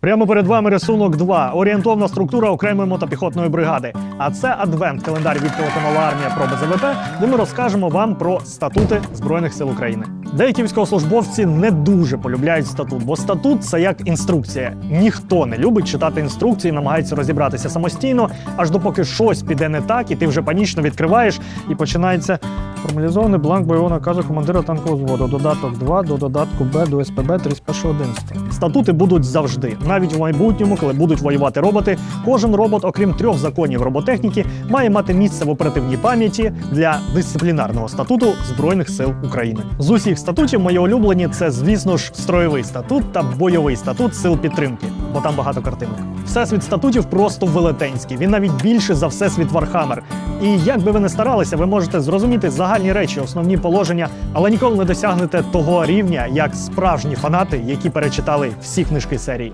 Прямо перед вами рисунок 2. Орієнтовна структура окремої мотопіхотної бригади. А це адвент календар від телеканалу Армія про БЗВП, де ми розкажемо вам про статути Збройних сил України. Деякі військовослужбовці не дуже полюбляють статут, бо статут це як інструкція. Ніхто не любить читати інструкції, намагається розібратися самостійно, аж допоки щось піде не так, і ти вже панічно відкриваєш, і починається формалізований бланк бойового наказу командира танкового взводу. Додаток 2 до додатку Б до СПБ 31.11. Статути будуть завжди, навіть в майбутньому, коли будуть воювати роботи. Кожен робот, окрім трьох законів роботехніки, має мати місце в оперативній пам'яті для дисциплінарного статуту Збройних сил України. З усіх статутів мої улюблені це, звісно ж, строєвий статут та бойовий статут сил підтримки, бо там багато картинок. Всесвіт статутів просто велетенський. Він навіть більше за всесвіт Вархаммер. І як би ви не старалися, ви можете зрозуміти загальні речі, основні положення, але ніколи не досягнете того рівня, як справжні фанати, які перечитали всі книжки серії.